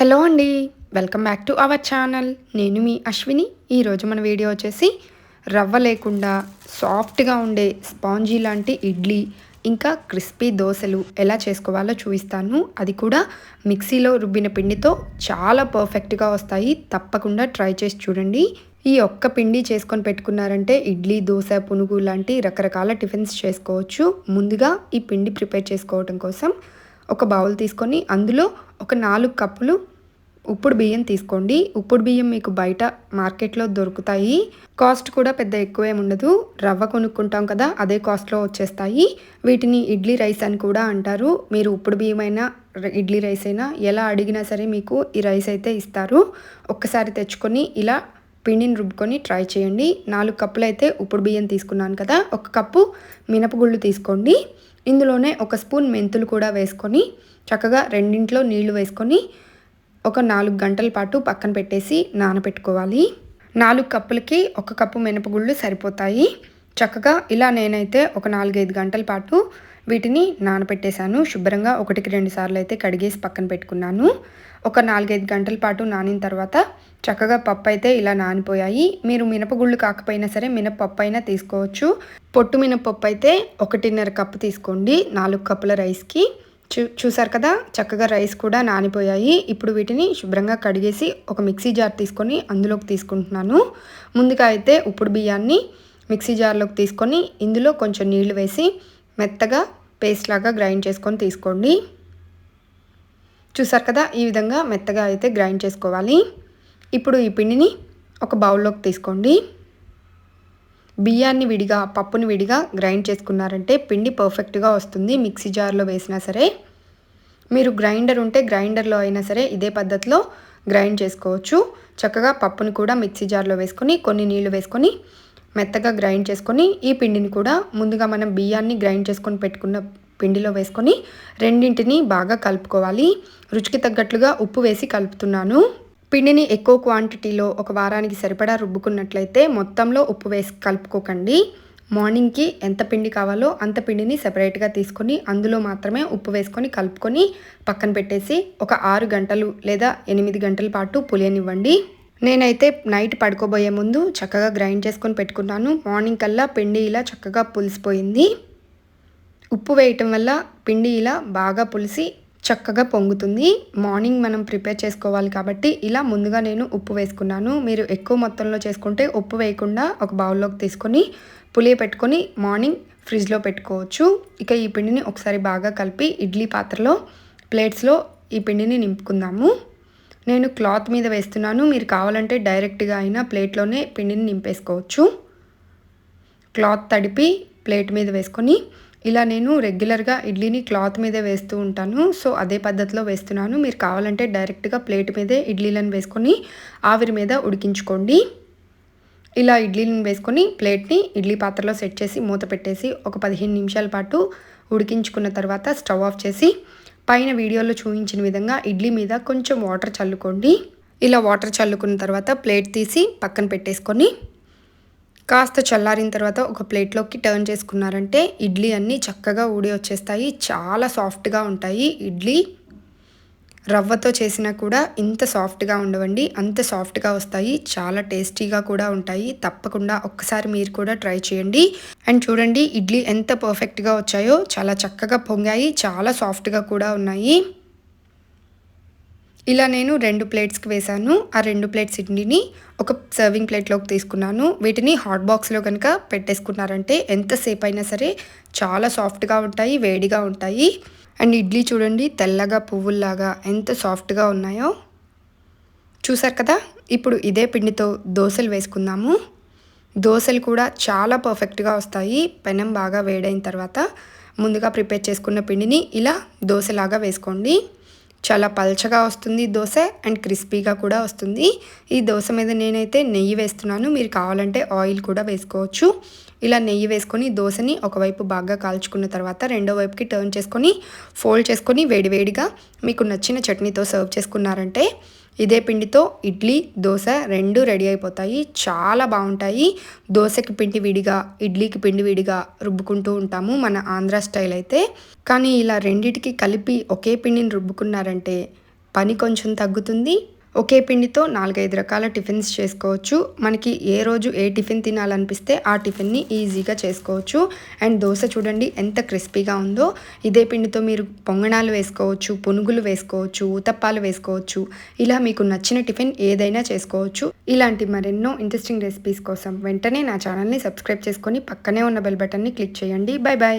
Hello అండి welcome back to our channel. నేను మీ అశ్విని. ఈరోజు మన వీడియో వచ్చేసి రవ్వ లేకుండా సాఫ్ట్గా ఉండే స్పాంజీ లాంటి ఇడ్లీ ఇంకా క్రిస్పీ దోశలు ఎలా చేసుకోవాలో చూపిస్తాను. అది కూడా మిక్సీలో రుబ్బిన పిండితో చాలా పర్ఫెక్ట్గా వస్తాయి. తప్పకుండా ట్రై చేసి చూడండి. ఈ ఒక్క పిండి చేసుకొని పెట్టుకున్నారంటే ఇడ్లీ దోశ పునుగు లాంటి రకరకాల టిఫిన్స్ చేసుకోవచ్చు. ముందుగా ఈ పిండి ప్రిపేర్ చేసుకోవడం కోసం ఒక బౌల్ తీసుకొని అందులో ఒక నాలుగు కప్పులు ఉప్పుడు బియ్యం తీసుకోండి. ఉప్పుడు బియ్యం మీకు బయట మార్కెట్లో దొరుకుతాయి. కాస్ట్ కూడా పెద్ద ఎక్కువేం ఉండదు. రవ్వ కొనుక్కుంటాం కదా అదే కాస్ట్లో వచ్చేస్తాయి. వీటిని ఇడ్లీ రైస్ అని కూడా అంటారు. మీరు ఉప్పుడు బియ్యం అయినా ఇడ్లీ రైస్ అయినా ఎలా అడిగినా సరే మీకు ఈ రైస్ అయితే ఇస్తారు. ఒక్కసారి తెచ్చుకొని ఇలా పిండిని రుబ్బుకొని ట్రై చేయండి. నాలుగు కప్పులు అయితే ఉప్పుడు బియ్యం తీసుకున్నాను కదా ఒక కప్పు మినపగుళ్ళు తీసుకోండి. ఇందులోనే ఒక స్పూన్ మెంతులు కూడా వేసుకొని చక్కగా రెండింట్లో నీళ్ళు వేసుకొని ఒక నాలుగు గంటల పాటు పక్కన పెట్టేసి నానబెట్టుకోవాలి. నాలుగు కప్పులకి ఒక కప్పు మినపగుళ్ళు సరిపోతాయి. చక్కగా ఇలా నేనైతే ఒక నాలుగైదు గంటల పాటు వీటిని నానపెట్టేశాను శుభ్రంగా ఒకటికి రెండు సార్లు అయితే కడిగేసి పక్కన పెట్టుకున్నాను. ఒక నాలుగైదు గంటల పాటు నానిన తర్వాత చక్కగా పప్పు అయితే ఇలా నానిపోయాయి. మీరు మినపగుళ్ళు కాకపోయినా సరే మినపప్పు అయినా తీసుకోవచ్చు. పొట్టు మినపప్పు అయితే ఒకటిన్నర కప్పు తీసుకోండి. నాలుగు కప్పుల రైస్కి. చూ చూసారు కదా? చక్కగా రైస్ కూడా నానిపోయాయి. ఇప్పుడు వీటిని శుభ్రంగా కడిగేసి ఒక మిక్సీ జార్ తీసుకొని అందులోకి తీసుకుంటున్నాను. ముందుగా అయితే ఉప్పుడు బియ్యాన్ని మిక్సీ జార్లోకి తీసుకొని ఇందులో కొంచెం నీళ్ళు వేసి మెత్తగా పేస్ట్ లాగా గ్రైండ్ చేసుకొని తీసుకోండి. చూసారు కదా? ఈ విధంగా మెత్తగా అయితే గ్రైండ్ చేసుకోవాలి. ఇప్పుడు ఈ పిండిని ఒక బౌల్లోకి తీసుకోండి. బియ్యాన్ని విడిగా పప్పుని విడిగా గ్రైండ్ చేసుకున్నారంటే పిండి పర్ఫెక్ట్గా వస్తుంది. మిక్సీ జార్లో వేసినా సరే మీరు గ్రైండర్ ఉంటే గ్రైండర్లో అయినా సరే ఇదే పద్ధతిలో గ్రైండ్ చేసుకోవచ్చు. చక్కగా పప్పుని కూడా మిక్సీ జార్లో వేసుకొని కొన్ని నీళ్ళు వేసుకొని మెత్తగా గ్రైండ్ చేసుకొని ఈ పిండిని కూడా ముందుగా మనం బియ్యాన్ని గ్రైండ్ చేసుకొని పెట్టుకున్న పిండిలో వేసుకొని రెండింటిని బాగా కలుపుకోవాలి. రుచికి తగ్గట్లుగా ఉప్పు వేసి కలుపుతున్నాను. పిండిని ఎక్కువ క్వాంటిటీలో ఒక వారానికి సరిపడా రుబ్బుకున్నట్లయితే మొత్తంలో ఉప్పు వేసి కలుపుకోకండి. మార్నింగ్కి ఎంత పిండి కావాలో అంత పిండిని సెపరేట్గా తీసుకొని అందులో మాత్రమే ఉప్పు వేసుకొని కలుపుకొని పక్కన పెట్టేసి ఒక ఆరు గంటలు లేదా ఎనిమిది గంటల పాటు పులియనివ్వండి. నేనైతే నైట్ పడుకోబోయే ముందు చక్కగా గ్రైండ్ చేసుకొని పెట్టుకున్నాను. మార్నింగ్ కల్లా పిండి ఇలా చక్కగా పులిసిపోయింది. ఉప్పు వేయటం వల్ల పిండి ఇలా బాగా పులిసి చక్కగా పొంగుతుంది. మార్నింగ్ మనం ప్రిపేర్ చేసుకోవాలి కాబట్టి ఇలా ముందుగా నేను ఉప్పు వేసుకున్నాను. మీరు ఎక్కువ మొత్తంలో చేసుకుంటే ఉప్పు వేయకుండా ఒక బౌల్లోకి తీసుకొని పులియ పెట్టుకొని మార్నింగ్ ఫ్రిడ్జ్లో పెట్టుకోవచ్చు. ఇక ఈ పిండిని ఒకసారి బాగా కలిపి ఇడ్లీ పాత్రలో ప్లేట్స్లో ఈ పిండిని నింపుకుందాము. నేను క్లాత్ మీద వేస్తున్నాను. మీరు కావాలంటే డైరెక్ట్గా అయినా ప్లేట్లోనే పిండిని నింపేసుకోవచ్చు. క్లాత్ తడిపి ప్లేట్ మీద వేసుకొని ఇలా నేను రెగ్యులర్గా ఇడ్లీని క్లాత్ మీదే వేస్తూ ఉంటాను. సో అదే పద్ధతిలో వేస్తున్నాను. మీరు కావాలంటే డైరెక్ట్గా ప్లేట్ మీదే ఇడ్లీలను వేసుకొని ఆవిరి మీద ఉడికించుకోండి. ఇలా ఇడ్లీలను వేసుకొని ప్లేట్ని ఇడ్లీ పాత్రలో సెట్ చేసి మూత పెట్టేసి ఒక పదిహేను నిమిషాల పాటు ఉడికించుకున్న తర్వాత స్టవ్ ఆఫ్ చేసి పైన వీడియోలో చూపించిన విధంగా ఇడ్లీ మీద కొంచెం వాటర్ చల్లుకోండి. ఇలా వాటర్ చల్లుకున్న తర్వాత ప్లేట్ తీసి పక్కన పెట్టేసుకొని కాస్త చల్లారిన తర్వాత ఒక ప్లేట్లోకి టర్న్ చేసుకున్నారంటే ఇడ్లీ అన్నీ చక్కగా ఊడి వచ్చేస్తాయి. చాలా సాఫ్ట్గా ఉంటాయి. ఇడ్లీ రవ్వతో చేసినా కూడా ఇంత సాఫ్ట్గా ఉండవండి. అంత సాఫ్ట్గా వస్తాయి. చాలా టేస్టీగా కూడా ఉంటాయి. తప్పకుండా ఒక్కసారి మీరు కూడా ట్రై చేయండి. అండ్ చూడండి ఇడ్లీ ఎంత పర్ఫెక్ట్గా వచ్చాయో. చాలా చక్కగా పొంగాయి. చాలా సాఫ్ట్గా కూడా ఉన్నాయి. ఇలా నేను రెండు ప్లేట్స్కి వేశాను. ఆ రెండు ప్లేట్స్ ఇండిని ఒక సర్వింగ్ ప్లేట్లోకి తీసుకున్నాను. వీటిని హాట్ బాక్స్లో కనుక పెట్టేసుకున్నారంటే ఎంతసేపు అయినా సరే చాలా సాఫ్ట్గా ఉంటాయి వేడిగా ఉంటాయి. అండ్ ఇడ్లీ చూడండి తెల్లగా పువ్వుల్లాగా ఎంత సాఫ్ట్గా ఉన్నాయో. చూసారు కదా? ఇప్పుడు ఇదే పిండితో దోశలు వేసుకుందాము. దోశలు కూడా చాలా పర్ఫెక్ట్గా వస్తాయి. పెనం బాగా వేడైన తర్వాత ముందుగా ప్రిపేర్ చేసుకున్న పిండిని ఇలా దోశలాగా వేసుకోండి. చాలా పల్చగా వస్తుంది దోశ అండ్ క్రిస్పీగా కూడా వస్తుంది. ఈ దోశ మీద నేనైతే నెయ్యి వేస్తున్నాను. మీరు కావాలంటే ఆయిల్ కూడా వేసుకోవచ్చు. ఇలా నెయ్యి వేసుకొని దోశని ఒకవైపు బాగా కాల్చుకున్న తర్వాత రెండో వైపుకి టర్న్ చేసుకొని ఫోల్డ్ చేసుకొని వేడివేడిగా మీకు నచ్చిన చట్నీతో సర్వ్ చేసుకున్నారంటే ఇదే పిండితో ఇడ్లీ దోశ రెండు రెడీ అయిపోతాయి. చాలా బాగుంటాయి. దోశకి పిండి విడిగా ఇడ్లీకి పిండి విడిగా రుబ్బుకుంటూ ఉంటాము మన ఆంధ్ర స్టైల్ అయితే. కానీ ఇలా రెండిటికి కలిపి ఒకే పిండిని రుబ్బుకున్నారంటే పని కొంచెం తగ్గుతుంది. ఒకే పిండితో నాలుగైదు రకాల టిఫిన్స్ చేసుకోవచ్చు. మనకి ఏ రోజు ఏ టిఫిన్ తినాలనిపిస్తే ఆ టిఫిన్ని ఈజీగా చేసుకోవచ్చు. అండ్ దోశ చూడండి ఎంత క్రిస్పీగా ఉందో. ఇదే పిండితో మీరు పొంగణాలు వేసుకోవచ్చు పునుగులు వేసుకోవచ్చు ఊతప్పాలు వేసుకోవచ్చు. ఇలా మీకు నచ్చిన టిఫిన్ ఏదైనా చేసుకోవచ్చు. ఇలాంటి మరెన్నో ఇంట్రెస్టింగ్ రెసిపీస్ కోసం వెంటనే నా ఛానల్ని సబ్స్క్రైబ్ చేసుకొని పక్కనే ఉన్న బెల్ బటన్ని క్లిక్ చేయండి. Bye bye